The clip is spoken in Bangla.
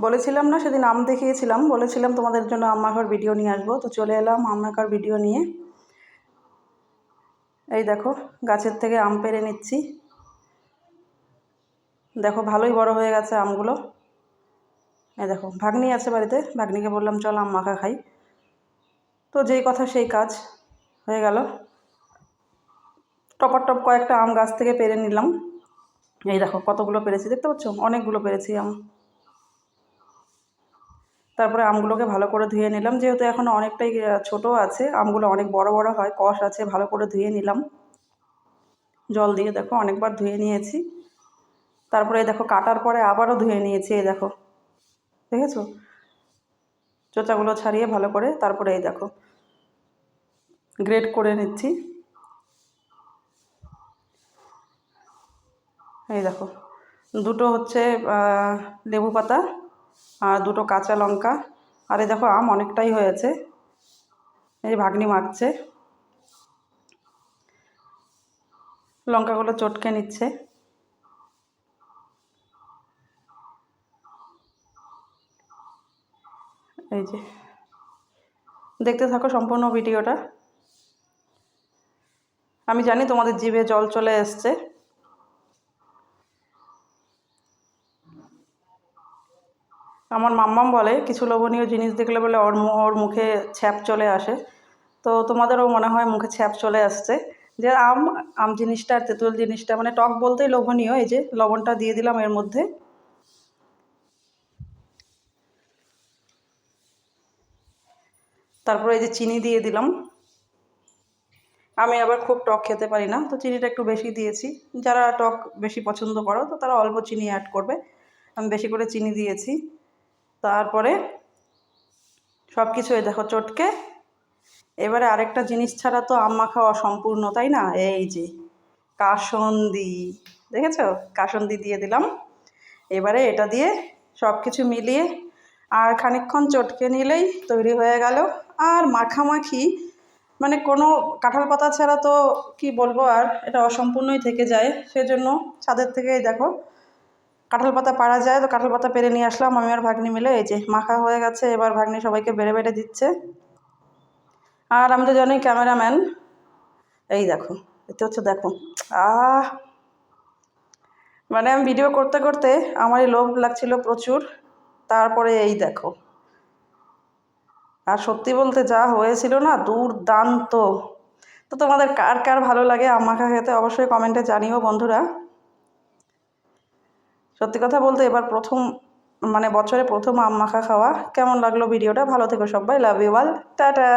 বলেছিলাম না, সেদিন আম দেখিয়েছিলাম। বলেছিলাম তোমাদের জন্য আম মাখার ভিডিও নিয়ে আসব। তো চলে এলাম আম মাখার ভিডিও নিয়ে। এই দেখো, গাছের থেকে আম পেরে নিচ্ছি। দেখো, ভালোই বড় হয়ে গেছে আমগুলো। এই দেখো, ভাগ্নি আছে বাড়িতে। ভাগ্নিকে বললাম, চল আম মাখা খাই। তো যেই কথা সেই কাজ হয়ে গেল। টপার টপ কয়েকটা আম গাছ থেকে পেরে নিলাম। এই দেখো, কতগুলো পেরেছি, দেখতে পাচ্ছ? অনেকগুলো পেরেছি আম। তারপরে আমগুলোকে ভালো করে ধুয়ে নিলাম। যেহেতু এখন অনেকটাই ছোট আছে, আমগুলো অনেক বড় বড় হয়, কষ আছে, ভালো করে ধুয়ে নিলাম। জল দিয়ে দেখো অনেকবার ধুয়ে নিয়েছি। তারপরে দেখো কাটার পরে আবারও ধুয়ে নিয়েছি, এই দেখো। দেখেছ? চোচাগুলো ছাড়িয়ে ভালো করে তারপরে এই দেখো গ্রেড করে নিচ্ছি। এই দেখো, দুটো হচ্ছে লেবু পাতা আর দুটো কাঁচা লঙ্কা। আর দেখো আম অনেকটাই হয়েছে। এই ভাগ্নি মাখছে। লঙ্কাগুলো চটকে নিচ্ছে। এই যে। দেখতে থাকো সম্পূর্ণ ভিডিওটা। আমি জানি তোমাদের জিভে জল চলে এসছে। আমার মাম্মাম বলে, কিছু লোভনীয় জিনিস দেখলে বলে ওর ওর মুখে ছ্যাপ চলে আসে। তো তোমাদেরও মনে হয় মুখে ছ্যাপ চলে আসছে। যে আম আম জিনিসটা আর তেঁতুল জিনিসটা মানে টক বলতেই লোভনীয়, এই যে লবণটা দিয়ে দিলাম এর মধ্যে। তারপরে এই যে চিনি দিয়ে দিলাম। আমি আবার খুব টক খেতে পারি না, তো চিনিটা একটু বেশি দিয়েছি। যারা টক বেশি পছন্দ করো, তো তারা অল্প চিনি অ্যাড করবে। আমি বেশি করে চিনি দিয়েছি। তারপরে সব কিছু এই দেখো চটকে। এবারে আরেকটা জিনিস ছাড়া তো আম মাখা অসম্পূর্ণ তাই না? এই যে কাসন্দি, দেখেছ? কাসন্দি দিয়ে দিলাম। এবারে এটা দিয়ে সব কিছু মিলিয়ে আর খানিকক্ষণ চটকে নিলেই তৈরি হয়ে গেল। আর মাখামাখি মানে কোনো কাঁঠাল পাতা ছাড়া তো কি বলব আর, এটা অসম্পূর্ণই থেকে যায়। সেজন্য ছাদের থেকেই দেখো কাঁঠাল পাতা পাড়া যায়, তো কাঁঠাল পাতা পেরে নিয়ে আসলাম। আমি আর ভাগ্নি মিলে এই যে মাখা হয়ে গেছে, এবার ভাগ্নি সবাইকে বেড়ে বেড়ে দিচ্ছে। আর আমি তো জানি ক্যামেরাম্যান। এই দেখো এতে হচ্ছে দেখো। আহ! মানে আমি ভিডিও করতে করতে আমারই লোভ লাগছিল প্রচুর। তারপরে এই দেখো। আর সত্যি বলতে যা হয়েছিল না, দুর্দান্ত। তো তোমাদের কার কার ভালো লাগে আমাকে খেতে অবশ্যই কমেন্টে জানিও বন্ধুরা। সত্যি কথা বলতে এবার প্রথম মানে বছরে প্রথম আম মাখা খাওয়া। কেমন লাগল ভিডিওটা? ভালো থেকো সবাই লাভ ইউ অল টাটা!